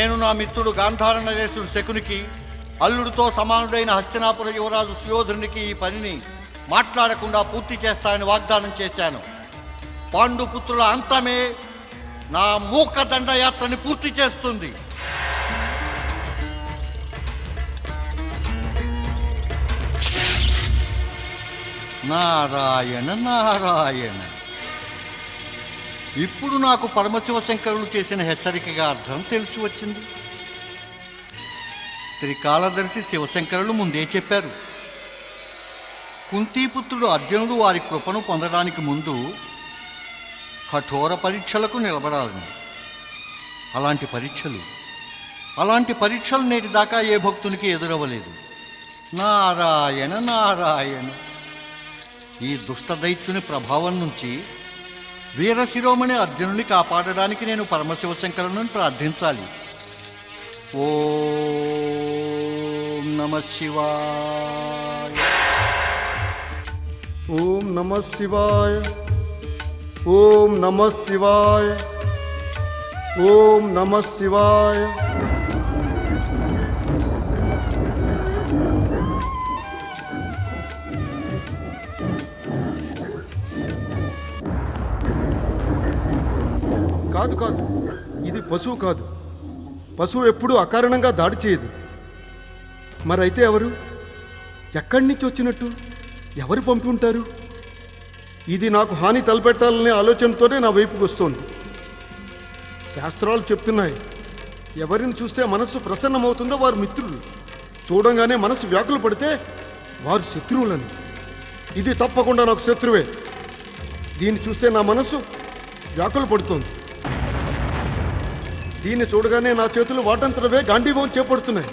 నేను నా మిత్రుడు గాంధార నరేశుడు శకునికి అల్లుడితో సమానుడైన హస్తినాపుర యువరాజు సుయోధనునికి ఈ పనిని మాట్లాడకుండా పూర్తి చేస్తానని వాగ్దానం చేశాను. పాండుపుత్రుల అంతమే నా మూక దండయాత్రని పూర్తి చేస్తుంది. నారాయణ నారాయణ. ఇప్పుడు నాకు పరమశివ శంకరులు చేసిన హెచ్చరికగా అర్థం తెలిసి వచ్చింది. త్రికాలదర్శి శివశంకరులు ముందే చెప్పారు. కుంతీపుత్రుడు అర్జునుడు వారి కృపను పొందడానికి ముందు కఠోర పరీక్షలకు నిలబడాలని. అలాంటి పరీక్షలు అలాంటి పరీక్షలు నేటి దాకా ఏ భక్తునికి ఎదురవ్వలేదు. నారాయణ నారాయణ. ఈ దుష్ట దైత్యుని ప్రభావం నుంచి వీరశిరోమణి అర్జునుని కాపాడడానికి నేను పరమశివ శంకరుని ప్రార్థించాలి. ఓం నమ శివాయ. ఓం నమ శివాయ. ఓం నమ శివాయ. ఓం నమ శివాయ. కాదు కాదు. ఇది పశువు కాదు. పశువు ఎప్పుడూ అకారణంగా దాడి చేయదు. మరైతే ఎవరు? ఎక్కడి నుంచి వచ్చినట్టు? ఎవరు పంపి ఉంటారు? ఇది నాకు హాని తలపెట్టాలనే ఆలోచనతోనే నా వైపుకి వస్తోంది. శాస్త్రాలు చెప్తున్నాయి. ఎవరిని చూస్తే మనస్సు ప్రసన్నమవుతుందో వారు మిత్రులు. చూడంగానే మనసు వ్యాకులు పడితే వారు శత్రువులని. ఇది తప్పకుండా నాకు శత్రువే. దీన్ని చూస్తే నా మనస్సు వ్యాకులు పడుతోంది. దీన్ని చూడగానే నా చేతులు వాటంతరవే గాంధీభవన్ చేపడుతున్నాయి.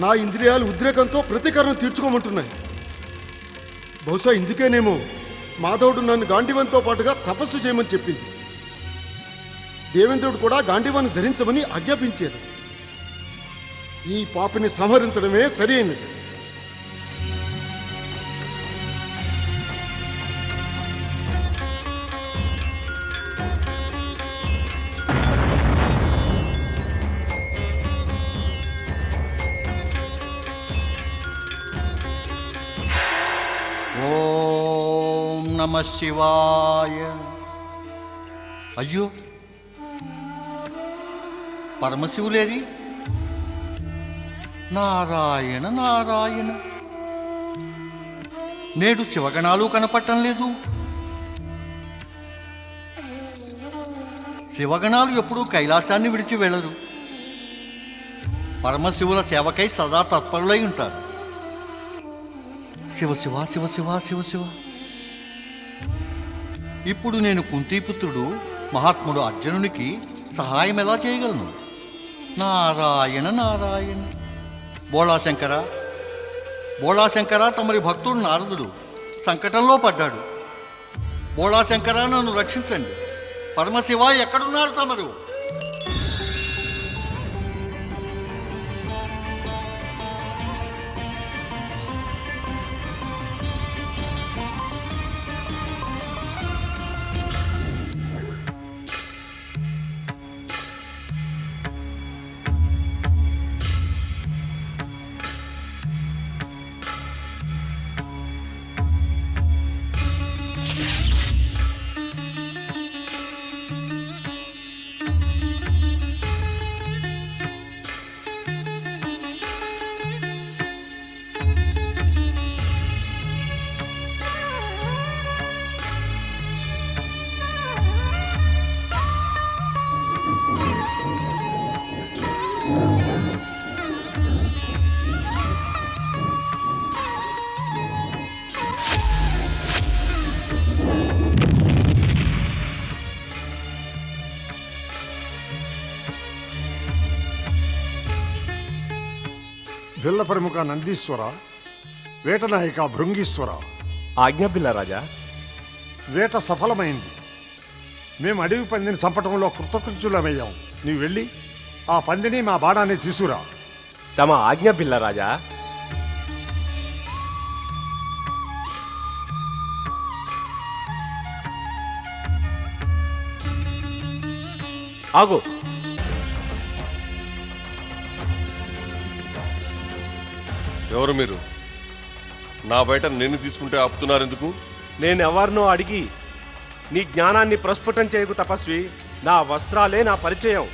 నా ఇంద్రియాలు ఉద్రేకంతో ప్రతీకారం తీర్చుకోమంటున్నాయి. బహుశా ఇందుకేనేమో మాధవుడు నన్ను గాంధీవంతో పాటుగా తపస్సు చేయమని చెప్పింది. దేవేంద్రుడు కూడా గాంధీవాన్ని ధరించమని ఆజ్ఞాపించారు. ఈ పాపిని సంహరించడమే సరైనది. నమ శివాయ అయ్యో పరమశివులేది నారాయణ నారాయణ నేడు శివగణాలు కనపడటం లేదు. శివగణాలు ఎప్పుడూ కైలాసాన్ని విడిచి వెళ్ళరు. పరమశివుల సేవకై సదా తత్పరులై ఉంటారు. శివ శివ శివ శివ శివ శివ. ఇప్పుడు నేను కుంతీపుత్రుడు మహాత్ముడు అర్జునునికి సహాయం ఎలా చేయగలను? నారాయణ నారాయణ. బోళాశంకర. బోళాశంకర తమరి భక్తుడు నారదుడు. సంకటంలో పడ్డాడు. బోళాశంకర నన్ను రక్షించండి. పరమశివ ఎక్కడున్నారు తమరు? ప్రముఖ నందీశ్వర వేటనాయక భృంగీశ్వర. ఆజ్ఞాపిల్ల రాజా. వేట సఫలమైంది. మేము అడవి పందిని చంపటంలో కృతకృత్యులమయ్యాం. నీవు వెళ్ళి ఆ పందిని మా బాణాన్ని తీసుకురా. తమ ఆజ్ఞాపిల్ల రాజా. ఆగు. ఎవరు మీరు? నా బయట నిన్ను తీసుకుంటే ఆపుతున్నారు ఎందుకు నేనెవరినో అడిగి నీ జ్ఞానాన్ని ప్రస్ఫుటం చేయకు తపస్వి. నా వస్త్రాలే నా పరిచయం.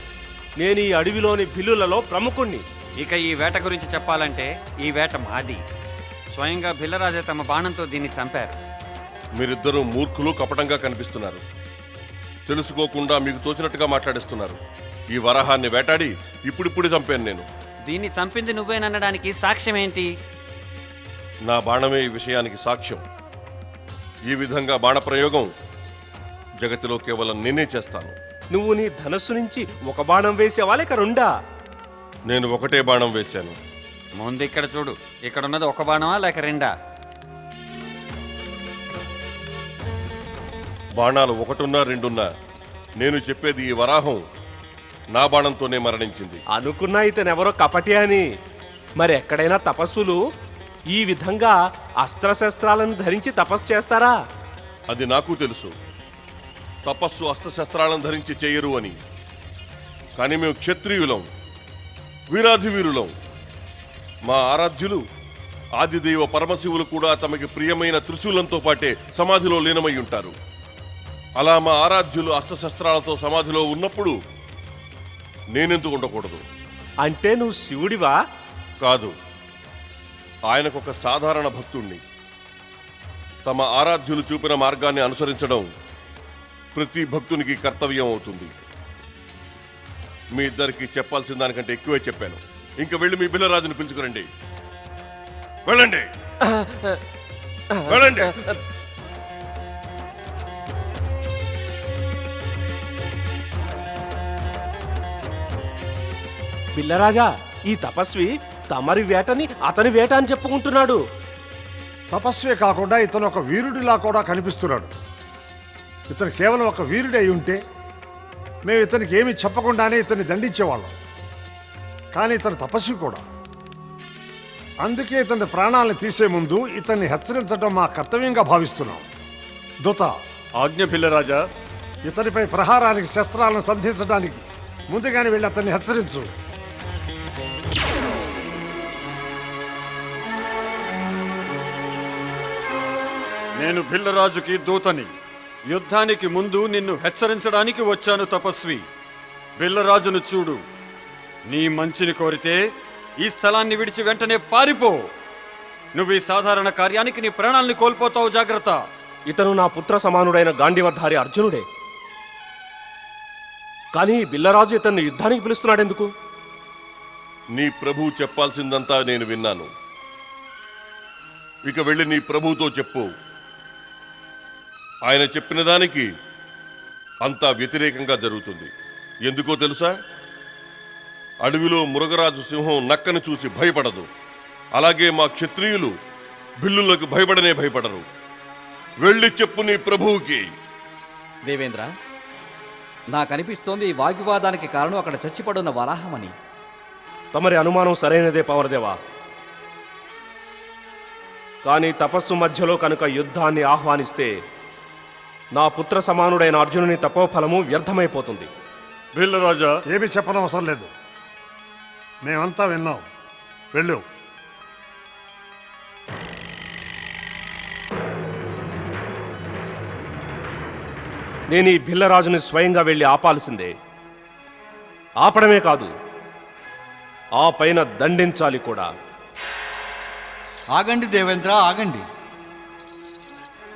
నేను ఈ అడవిలోని బిల్లులలో ప్రముఖుణ్ణి. ఇక ఈ వేట గురించి చెప్పాలంటే ఈ వేట మాది. స్వయంగా భిల్లరాజే తమ బాణంతో దీన్ని చంపారు. మీరిద్దరూ మూర్ఖులు కపటంగా కనిపిస్తున్నారు. తెలుసుకోకుండా మీకు తోచినట్టుగా మాట్లాడిస్తున్నారు. ఈ వరాహాన్ని వేటాడి ఇప్పుడిప్పుడు చంపాను నేను. దీన్ని చంపింది నువ్వేననడానికి సాక్ష్యం ఏంటి నా బాణమే ఈ విషయానికి సాక్ష్యం. ఈ విధంగా బాణప్రయోగం జగతిలో కేవలం నేనే చేస్తాను. నువ్వు నీ ధనస్సు నుంచి ఒక బాణం వేసేవా లేక రెండా? నేను ఒకటే బాణం వేశాను. ముందు ఇక్కడ చూడు. ఇక్కడ ఉన్నది ఒక బాణమా లేక రెండా? బాణాలు ఒకటున్నా రెండున్నా. నేను చెప్పేది ఈ వరాహం నా బాణంతోనే మరణించింది. అనుకున్నా ఇతనెవరో కపటి అని. మరి ఎక్కడైనా తపస్సులు ఈ విధంగా అస్త్రశస్త్రాలను ధరించి తపస్సు చేస్తారా? అది నాకు తెలుసు. తపస్సు అస్త్రశస్త్రాలను ధరించి చేయరు అని. కానీ మేము క్షత్రియులం వీరాధి వీరులం మా ఆరాధ్యులు ఆదిదైవ పరమశివులు కూడా తమకి ప్రియమైన త్రిశూలంతో పాటే సమాధిలో లీనమై ఉంటారు. అలా మా ఆరాధ్యులు అస్త్రశస్త్రాలతో సమాధిలో ఉన్నప్పుడు నేనెందుకు ఉండకూడదు? అంటే నువ్వు శివుడివా? కాదు. ఆయనకొక సాధారణ భక్తుణ్ణి. తమ ఆరాధ్యులు చూపిన మార్గాన్ని అనుసరించడం ప్రతి భక్తునికి కర్తవ్యం అవుతుంది. మీ ఇద్దరికి చెప్పాల్సిన దానికంటే ఎక్కువే చెప్పాను. ఇంక వెళ్ళి మీ బిల్లరాజుని పిలుచుకురండి. వెళ్ళండి. వెళ్ళండి. బిల్లరాజా ఈ తపస్వి తమరి వేటని అతని వేట అని చెప్పుకుంటున్నాడు. తపస్వే కాకుండా ఇతను ఒక వీరుడిలా కూడా కనిపిస్తున్నాడు. ఇతను కేవలం ఒక వీరుడే అయి ఉంటే మేము ఇతనికి ఏమీ చెప్పకుండానే ఇతన్ని దండించేవాళ్ళం. కానీ ఇతను తపస్వి కూడా. అందుకే ఇతని ప్రాణాలను తీసే ముందు ఇతన్ని హెచ్చరించడం మా కర్తవ్యంగా భావిస్తున్నాం. దుత. ఆజ్ఞ పిల్లరాజా ఇతనిపై ప్రహారానికి శస్త్రాలను సంధించడానికి ముందుగానే వెళ్ళి అతన్ని హెచ్చరించు. నేను భిల్లరాజుకి దూతని. యుద్ధానికి ముందు నిన్ను హెచ్చరించడానికి వచ్చాను తపస్వి. బిల్లరాజును చూడు. నీ మంచిని కోరితే ఈ స్థలాన్ని విడిచి వెంటనే పారిపో. నువ్వు ఈ సాధారణ కార్యానికి నీ ప్రాణాల్ని కోల్పోతావు జాగ్రత్త. ఇతను నా పుత్ర సమానుడైన గాంధీవధారి అర్జునుడే. కానీ బిల్లరాజు ఇతన్ని యుద్ధానికి పిలుస్తున్నాడెందుకు? నీ ప్రభు చెప్పాల్సిందంతా నేను విన్నాను. ఇక వెళ్ళి నీ ప్రభుతో చెప్పు. ఆయన చెప్పిన దానికి అంతా వ్యతిరేకంగా జరుగుతుంది. ఎందుకో తెలుసా? అడవిలో మురగరాజు సింహం నక్కను చూసి భయపడదు. అలాగే మా క్షత్రియులు బిల్లులకు భయపడనే భయపడరు. వెళ్ళి చెప్పు నీ ప్రభువుకి. దేవేంద్ర నాకనిపిస్తోంది ఈ వాగ్వివాదానికి కారణం అక్కడ చచ్చిపడున్న వరాహమని తమరి అనుమానం సరైనదే పవరదేవా. కానీ తపస్సు మధ్యలో కనుక యుద్ధాన్ని ఆహ్వానిస్తే నా పుత్ర సమానుడైన అర్జునుని తపోఫలము వ్యర్థమైపోతుంది. బిల్లరాజా ఏమీ చెప్పనవసరం లేదు. మేమంతా విన్నాం. వెళ్ళు. నేను ఈ భిల్లరాజుని స్వయంగా వెళ్ళి ఆపాల్సిందే. ఆపడమే కాదు ఆ పైన దండించాలి కూడా. ఆగండి దేవేంద్ర ఆగండి.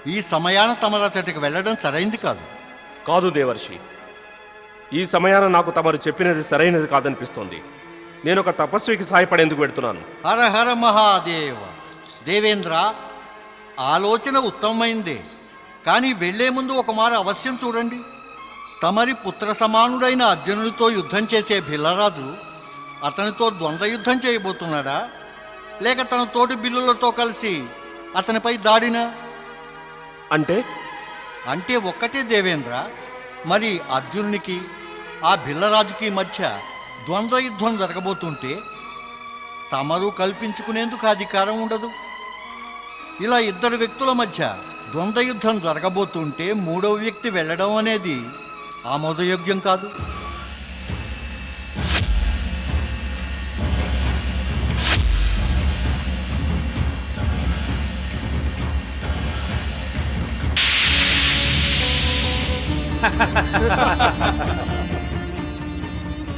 ఈ సమయాన తమరచటికి వెళ్ళడం సరైంది కాదు. కాదు దేవర్షి. ఈ సమయాన నాకు తమరు చెప్పినది సరైనది కాదనిపిస్తోంది. నేను ఒక తపస్వికి సహాయపడేందుకు పెడుతున్నాను హర హర మహాదేవ. దేవేంద్ర ఆలోచన ఉత్తమమైందే. కానీ వెళ్ళే ముందు ఒక మారు అవశ్యం చూడండి. తమరి పుత్ర సమానుడైన అర్జునుడితో యుద్ధం చేసే భిల్లరాజు అతనితో ద్వంద్వ యుద్ధం చేయబోతున్నాడా? లేక తన తోటి బిల్లులతో కలిసి అతనిపై దాడినా? అంటే? అంటే ఒక్కటే దేవేంద్ర మరి అర్జునునికి ఆ భిల్లరాజుకి మధ్య ద్వంద్వ యుద్ధం జరగబోతుంటే తమరు కల్పించుకునేందుకు అధికారం ఉండదు. ఇలా ఇద్దరు వ్యక్తుల మధ్య ద్వంద్వ యుద్ధం జరగబోతుంటే మూడవ వ్యక్తి వెళ్ళడం అనేది ఆమోదయోగ్యం కాదు.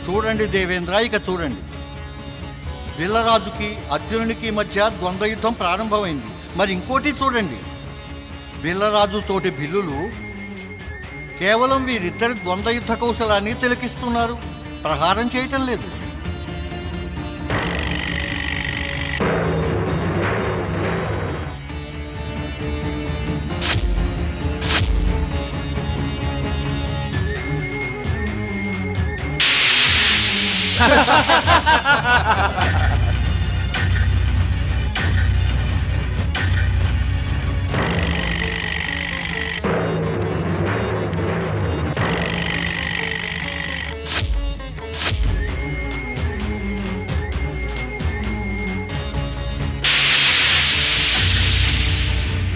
చూడండి దేవేంద్ర ఇక చూడండి. బిల్లరాజుకి అర్జునునికి మధ్య ద్వంద్వ యుద్ధం ప్రారంభమైంది. మరి ఇంకోటి చూడండి. బిల్లరాజు తోటి బిల్లులు కేవలం వీరిద్దరి ద్వంద్వ యుద్ధ కౌశలాన్ని తిలకిస్తున్నారు. ప్రహారం చేయటం లేదు. ハ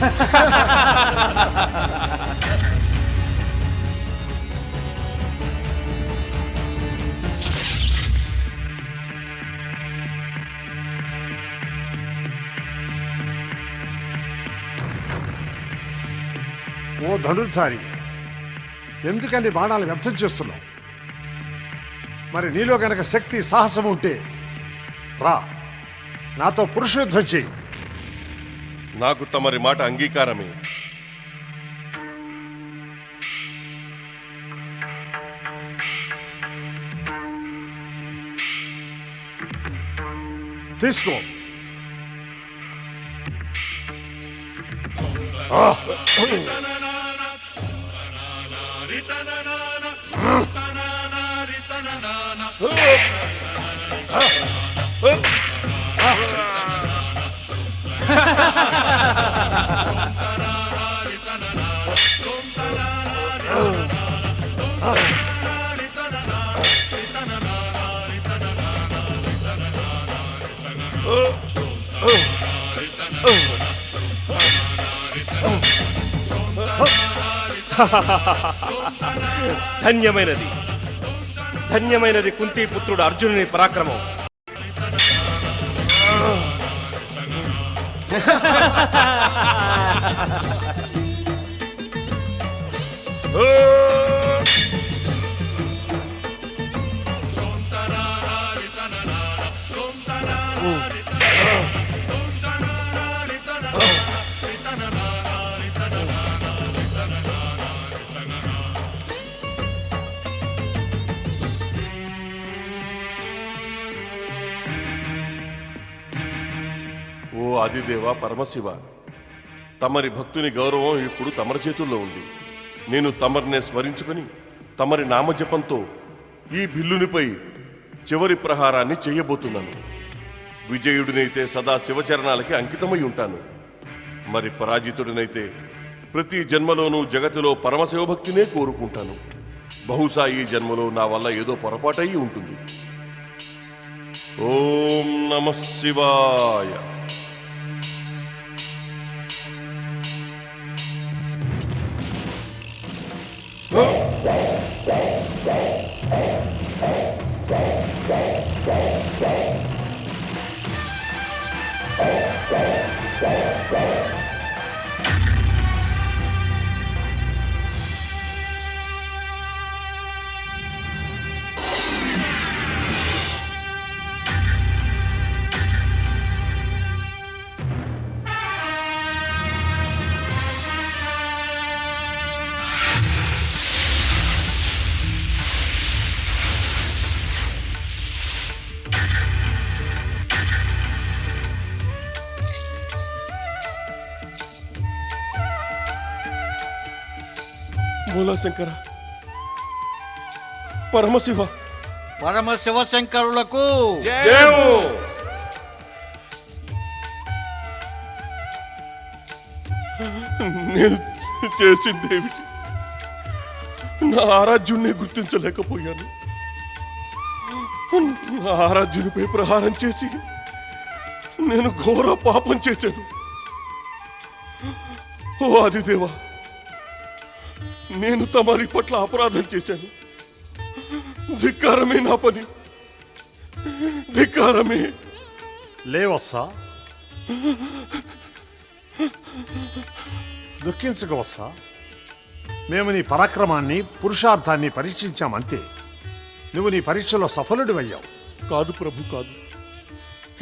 ハハハ ఓ ధనుర్ధారి ఎందుకని బాణాలు వ్యర్థం చేస్తున్నావు? మరి నీలో గనక శక్తి సాహసం ఉంటే రా నాతో పురుష యుద్ధం చేయి. నాకు తమరి మాట అంగీకారమే. తీసుకో. ధన్యమైనది. ధన్యమైనది కుంతీపుత్రుడు అర్జునుని పరాక్రమం. Oh! ఓ పరమశివ. తమరి భక్తుని గౌరవం ఇప్పుడు తమరి చేతుల్లో ఉంది. నేను తమరినే స్మరించుకొని తమరి నామజపంతో ఈ బిల్లునిపై చివరి ప్రహారాన్ని చేయబోతున్నాను. విజయుడినైతే సదా శివచరణాలకి అంకితమై ఉంటాను. మరి పరాజితుడినైతే ప్రతి జన్మలోనూ జగతిలో పరమశివభక్తినే కోరుకుంటాను. బహుశా ఈ జన్మలో నా వల్ల ఏదో పొరపాటయి ఉంటుంది. ఓం నమ శివాయ. Go, go, go. మూలశంకర పరమశివ. పరమ శివశంకరులకు జయము. నేను చేసిందేమిటి నా ఆరాధ్యుణ్ణి గుర్తించలేకపోయాను. నా ఆరాధ్యునిపై ప్రహారం చేసి నేను ఘోర పాపం చేశాను. ఓ ఆదిదేవా నేను తమరి పట్ల అపరాధం చేశాను. ధిక్కారమే నా పని. ధిక్కారమే. లేవచ్చా దుఃఖించక వస్తా మేము నీ పరాక్రమాన్ని పురుషార్థాన్ని పరీక్షించామంతే. నువ్వు నీ పరీక్షలో సఫలుడివయ్యావు. కాదు ప్రభు కాదు.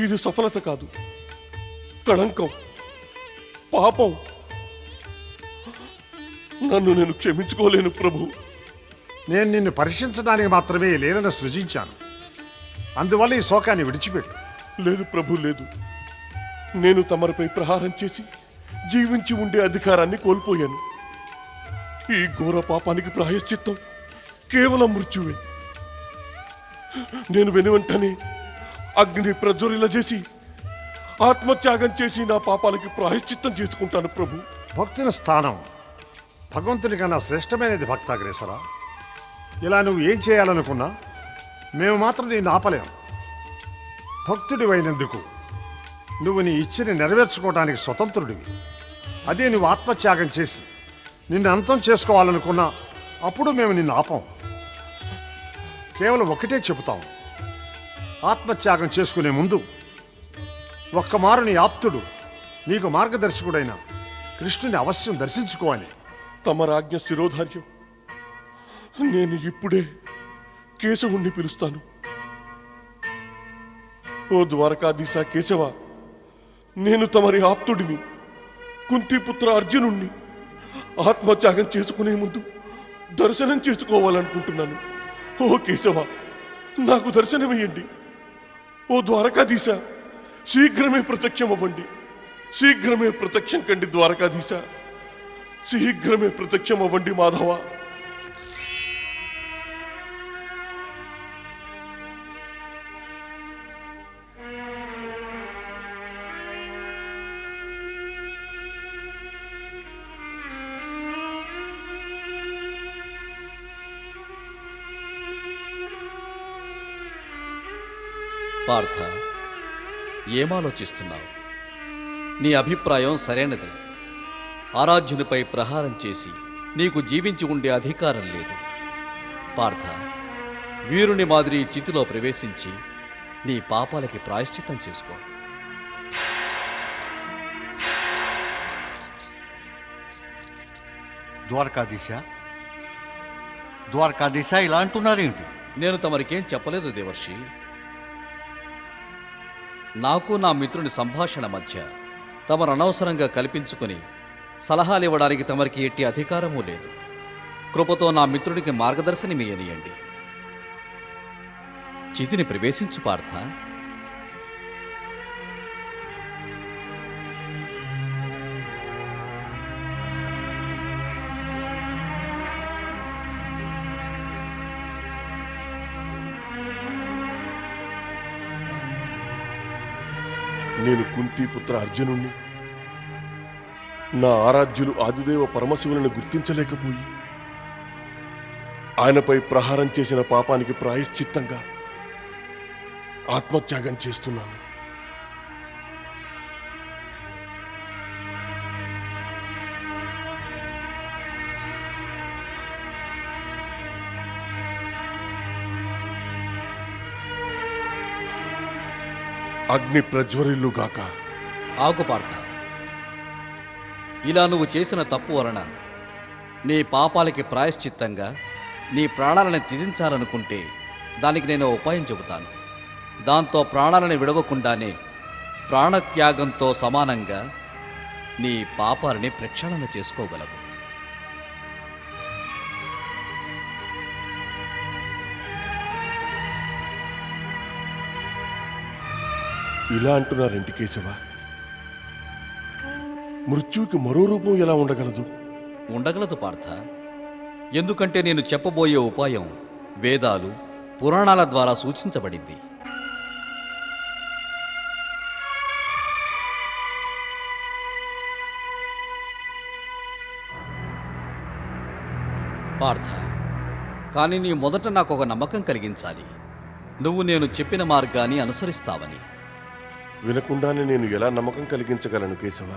ఇది సఫలత కాదు. కళంకం పాపం. నన్ను నేను క్షమించుకోలేను ప్రభు. నేను నిన్ను పరీక్షించడానికి మాత్రమే ఈ లీలను సృజించాను. అందువల్ల ఈ శోకాన్ని విడిచిపెట్టు. లేదు ప్రభు లేదు. నేను తమరిపై ప్రహారం చేసి జీవించి ఉండే అధికారాన్ని కోల్పోయాను. ఈ ఘోర పాపానికి ప్రాయశ్చిత్తం కేవలం మృత్యువే. నేను వెనువెంటనే అగ్ని ప్రజ్వరిల చేసి ఆత్మత్యాగం చేసి నా పాపాలకి ప్రాయశ్చిత్తం చేసుకుంటాను ప్రభు. భక్తుని స్థానం భగవంతుడి కన్నా శ్రేష్టమైనది భక్తాగ్రేసరా ఇలా నువ్వు ఏం చేయాలనుకున్నా మేము మాత్రం నేను ఆపలేం భక్తుడివైనందుకు నువ్వు నీ ఇచ్చని నెరవేర్చుకోవడానికి స్వతంత్రుడివి. అదే నువ్వు ఆత్మత్యాగం చేసి నిన్ను అంతం చేసుకోవాలనుకున్నా అప్పుడు మేము నిన్ను ఆపం. కేవలం ఒకటే చెబుతాం. ఆత్మత్యాగం చేసుకునే ముందు ఒక్కమారు నీ ఆప్తుడు నీకు మార్గదర్శకుడైన కృష్ణుని అవశ్యం దర్శించుకోవాలి తమరాజ్ఞ శిరోధార్యం. నేను ఇప్పుడే కేశవుణ్ణి పిలుస్తాను. ఓ ద్వారకాధీశ కేశవ నేను తమరి ఆప్తుడిని కుంతిపుత్ర అర్జునుణ్ణి ఆత్మత్యాగం చేసుకునే ముందు దర్శనం చేసుకోవాలనుకుంటున్నాను. ఓ కేశవ నాకు దర్శనమియ్యండి. ఓ ద్వారకాధీశ శీఘ్రమే ప్రత్యక్షం అవ్వండి శీఘ్రమే ప్రత్యక్షం కండి ద్వారకాధీశ. శీఘ్రమే ప్రత్యక్షం అవ్వండి మాధవ. పార్థ ఏమాలోచిస్తున్నావు? నీ అభిప్రాయం సరైనదే. ఆరాధ్యునిపై ప్రహారం చేసి నీకు జీవించి ఉండే అధికారం లేదు. పార్థ వీరుని మాదిరి చితిలో ప్రవేశించి నీ పాపాలకి ప్రాయశ్చిత్తం చేసుకో. ద్వారకాధీశ ద్వారకాధీశ ఇలా అంటున్నారేంటి నేను తమరికేం చెప్పలేదు దేవర్షి. నాకు నా మిత్రుని సంభాషణ మధ్య తమరు అనవసరంగా కల్పించుకుని సలహాలు ఇవ్వడానికి తమరికి ఎట్టి అధికారమూ లేదు. కృపతో నా మిత్రుడికి మార్గదర్శనమియనియండి చితిని ప్రవేశించు పార్థ. నేను కుంతిపుత్ర అర్జునుణ్ణి. నా ఆరాధ్యులు ఆదిదేవ పరమశివులను గుర్తించలేకపోయి ఆయనపై ప్రహారం చేసిన పాపానికి ప్రాయశ్చిత్తంగా ఆత్మత్యాగం చేస్తున్నాను. అగ్ని ప్రజ్వరిల్లుగాక ఆగు పార్థ. ఇలా నువ్వు చేసిన తప్పు వలన నీ పాపాలకి ప్రాయశ్చిత్తంగా నీ ప్రాణాలను త్యజించాలనుకుంటే దానికి నేను ఉపాయం చెబుతాను. దాంతో ప్రాణాలను విడవకుండానే ప్రాణత్యాగంతో సమానంగా నీ పాపాలని ప్రక్షాళన చేసుకోగలవు. ఇలా అంటున్నారంటి కేశవ మృత్యువుకి మరో రూపం ఎలా ఉండగలదు? ఉండగలదు పార్థ. ఎందుకంటే నేను చెప్పబోయే ఉపాయం వేదాలు పురాణాల ద్వారా సూచించబడింది. పార్థ కానీ నీ మొదట నాకు ఒక నమ్మకం కలిగించాలి. నువ్వు నేను చెప్పిన మార్గాన్ని అనుసరిస్తావని. వినకుండానే నేను ఎలా నమ్మకం కలిగించగలను కేశవ?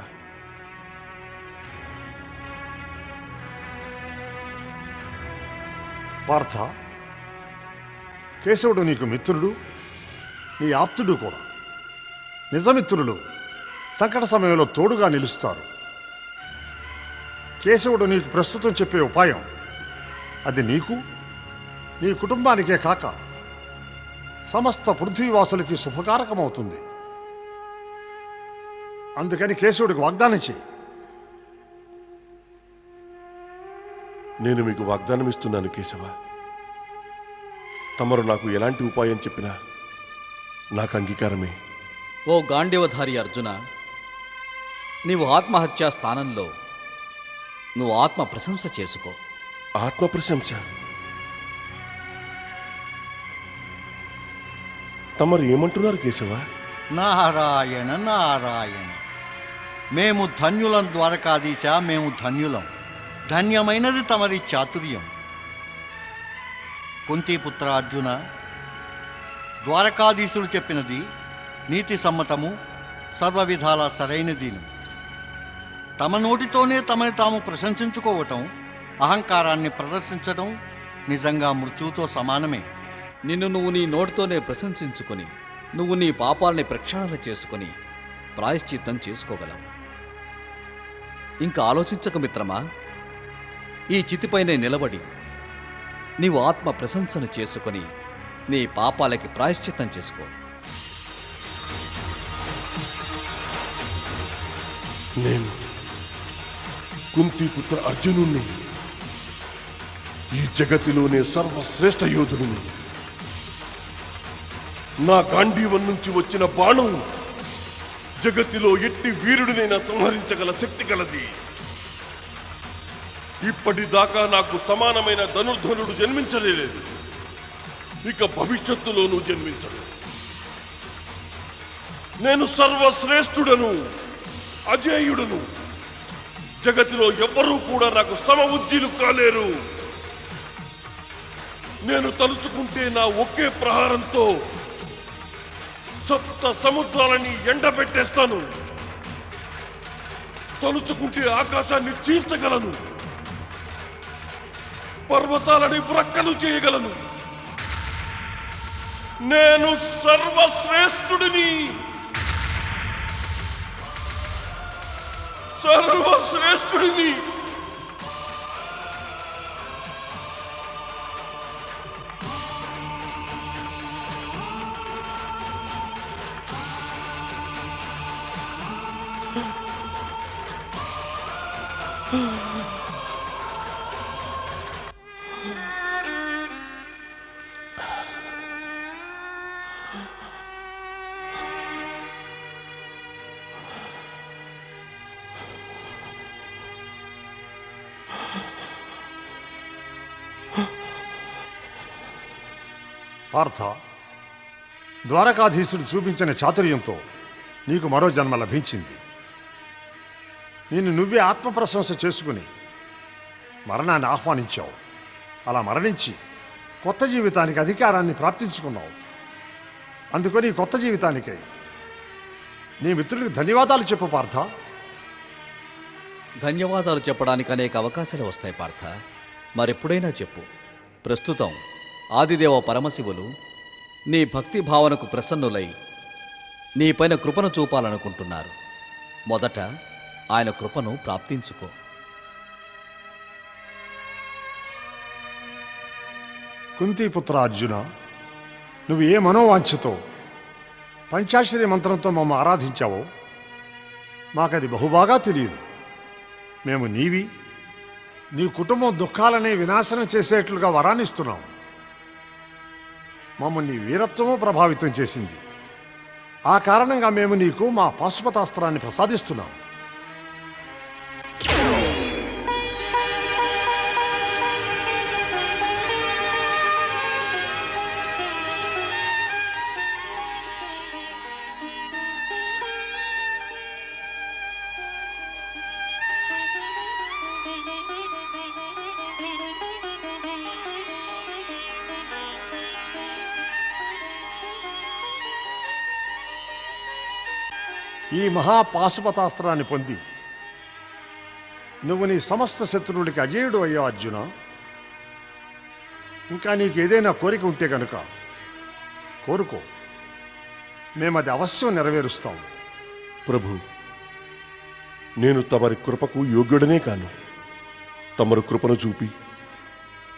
పార్థ కేశవుడు నీకు మిత్రుడు నీ ఆప్తుడు కూడా. నిజమిత్రులు సంకట సమయంలో తోడుగా నిలుస్తారు. కేశవుడు నీకు ప్రస్తుతం చెప్పే ఉపాయం అది నీకు నీ కుటుంబానికే కాక సమస్త పృథ్వీవాసులకి శుభకారకమవుతుంది. అందుకని కేశవుడికి వాగ్దానం చేయి. నేను మీకు వాగ్దానం ఇస్తున్నాను కేశవ. తమరు నాకు ఎలాంటి ఉపాయం చెప్పినా నాకు అంగీకారమే. ఓ గాంధీవధారి అర్జున నీవు ఆత్మహత్యా స్థానంలో నువ్వు ఆత్మ ప్రశంస చేసుకో. ఆత్మ ప్రశంస? తమరు ఏమంటున్నారు కేశవ? నారాయణ నారాయణ. మేము ధన్యులం ద్వారకాధీశ మేము ధన్యులం. ధన్యమైనది తమరి చాతుర్యం. కుంతీపుత్ర అర్జున ద్వారకాధీశులు చెప్పినది నీతి సమ్మతము సర్వవిధాల సరైనది. తమ నోటితోనే తమని తాము ప్రశంసించుకోవటం అహంకారాన్ని ప్రదర్శించడం నిజంగా మృత్యువుతో సమానమే. నిన్ను నువ్వు నీ నోటితోనే ప్రశంసించుకొని నువ్వు నీ పాపాలని ప్రక్షాళన చేసుకొని ప్రాయశ్చిత్తం చేసుకోగలవు. ఇంకా ఆలోచించక మిత్రమా? ఈ చితిపైనే నిలబడి నీవు ఆత్మ ప్రశంసను చేసుకొని నీ పాపాలకి ప్రాయశ్చిత్తం చేసుకో. నేను కుంతిపుత్ర అర్జునుణ్ణి ఈ జగతిలోనే సర్వశ్రేష్ఠ యోధుడిని నా గాంధీవం నుంచి వచ్చిన బాణం జగతిలో ఎట్టి వీరుడినైనా సంహరించగల శక్తి కలది ఇప్పటిదాకా నాకు సమానమైన ధనుర్ధనుడు జన్మించలేదు ఇక భవిష్యత్తులోనూ జన్మించడు నేను సర్వశ్రేష్ఠుడను అజేయుడను. జగతిలో ఎవ్వరూ కూడా నాకు సమ ఉజ్జీలు కాలేరు. నేను తలుచుకుంటే నా ఒకే ప్రహారంతో సప్త సముద్రాలని ఎండబెట్టేస్తాను. తలుచుకుంటే ఆకాశాన్ని చీల్చగలను. పర్వతాలని వ్రక్కలు చేయగలను. నేను సర్వశ్రేష్ఠుడిని. సర్వశ్రేష్ఠుడిని. పార్థ ద్వారకాధీశుడు చూపించిన చాతుర్యంతో నీకు మరో జన్మ లభించింది. నేను నువ్వే ఆత్మప్రశంస చేసుకుని మరణాన్ని ఆహ్వానించావు. అలా మరణించి కొత్త జీవితానికి అధికారాన్ని ప్రాప్తించుకున్నావు. అందుకని కొత్త జీవితానికై నీ మిత్రుడికి ధన్యవాదాలు చెప్పు పార్థ. ధన్యవాదాలు చెప్పడానికి అనేక అవకాశాలు వస్తాయి పార్థ. మరెప్పుడైనా చెప్పు. ప్రస్తుతం ఆదిదేవ పరమశివులు నీ భక్తి భావనకు ప్రసన్నులై నీపైన కృపను చూపాలనుకుంటున్నారు. మొదట ఆయన కృపను ప్రాప్తించుకో. కుంతిపుత్ర అర్జున నువ్వు ఏ మనోవాంఛతో పంచాక్షరి మంత్రంతో మమ్మ ఆరాధించావో మాకది బహుబాగా తెలియదు. మేము నీవి నీ కుటుంబం దుఃఖాలనే వినాశనం చేసేట్లుగా వరాన్నిస్తున్నాము మమ్మల్ని వీరత్వము ప్రభావితం చేసింది. ఆ కారణంగా మేము నీకు మా పాశుపతాస్త్రాన్ని ప్రసాదిస్తున్నాం. ఈ మహా పాశుపతాస్త్రాన్ని పొంది నువ్వు నీ సమస్త శత్రువులకి అజేయుడు అయ్యావు అర్జున. ఇంకా నీకు ఏదైనా కోరిక ఉంటే కనుక కోరుకో. మేము అది అవశ్యం నెరవేరుస్తాం. ప్రభు నేను తమరి కృపకు యోగ్యుడనే కాను. తమరు కృపను చూపి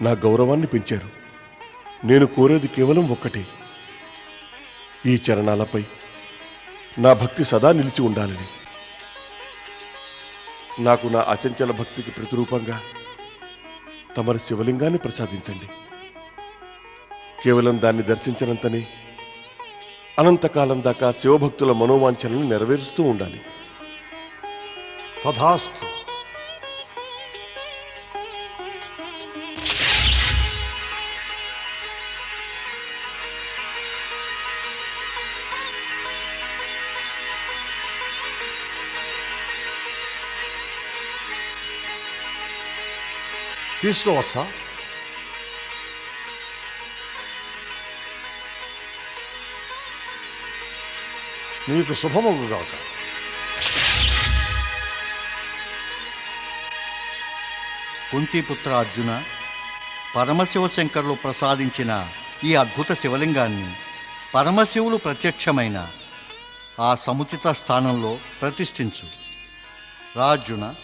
నా గౌరవాన్ని పెంచారు. నేను కోరేది కేవలం ఒక్కటే. ఈ చరణాలపై నా భక్తి సదా నిలిచి ఉండాలని. నాకు నా అచంచల భక్తికి ప్రతిరూపంగా తమరి శివలింగాన్ని ప్రసాదించండి. కేవలం దాన్ని దర్శించినంతనే అనంతకాలం దాకా శివభక్తుల మనోవాంఛలను నెరవేరుస్తూ ఉండాలి. తథాస్తు. తీసుకోవచ్చా నీకు శుభమగుగాక కుంతిపుత్ర అర్జున పరమశివ శంకరులు ప్రసాదించిన ఈ అద్భుత శివలింగాన్ని పరమశివులు ప్రత్యక్షమైన ఆ సముచిత స్థానంలో ప్రతిష్ఠించు. రాజున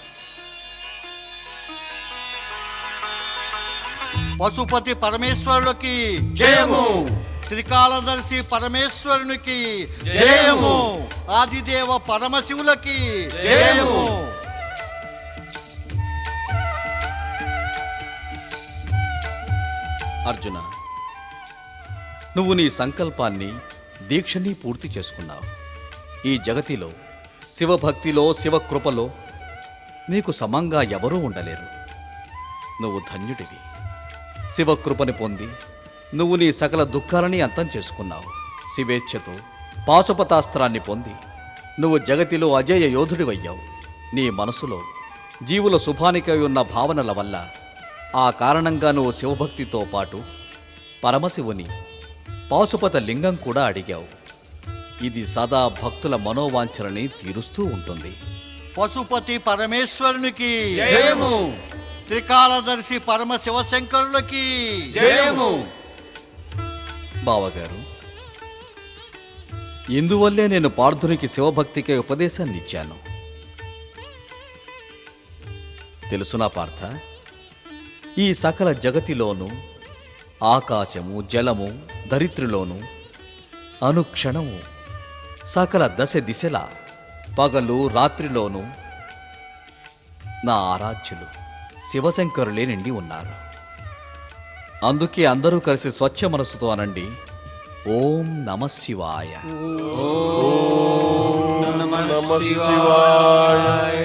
పశుపతి పరమేశ్వరులకి జయము. త్రికాలదర్శి పరమేశ్వరునికి జయము. ఆదిదేవ పరమశివులకి జయము. అర్జున నువ్వు నీ సంకల్పాన్ని దీక్షని పూర్తి చేసుకున్నావు. ఈ జగతిలో శివభక్తిలో శివకృపలో నీకు సమంగా ఎవరూ ఉండలేరు. నువ్వు ధన్యుడివి. శివకృపని పొంది నువ్వు నీ సకల దుఃఖాలని అంతం చేసుకున్నావు. శివేచ్ఛతో పాశుపతాస్త్రాన్ని పొంది నువ్వు జగతిలో అజేయ యోధుడివయ్యావు. నీ మనసులో జీవుల శుభానికై ఉన్న భావనల వల్ల ఆ కారణంగా నువ్వు శివభక్తితో పాటు పరమశివుని పాశుపత లింగం కూడా అడిగావు. ఇది సదా భక్తుల మనోవాంఛలని తీరుస్తూ ఉంటుంది. పశుపతి పరమేశ్వరునికి జయము! త్రికాలదర్శి పరమ శివశంకరులకి. జయము. బావగారు ఇందువల్లే నేను పార్థునికి శివభక్తికి ఉపదేశాన్ని ఇచ్చాను తెలుసునా పార్థ? ఈ సకల జగతిలోనూ ఆకాశము జలము ధరిత్రిలోను అనుక్షణము సకల దశ దిశల పగలు రాత్రిలోనూ నా ఆరాధ్యులు. శివశంకరులే నిండి ఉన్నారు. అందుకే అందరూ కలిసి స్వచ్ఛ మనస్సుతో అనండి. ఓం నమ శివాయ. శివాయ.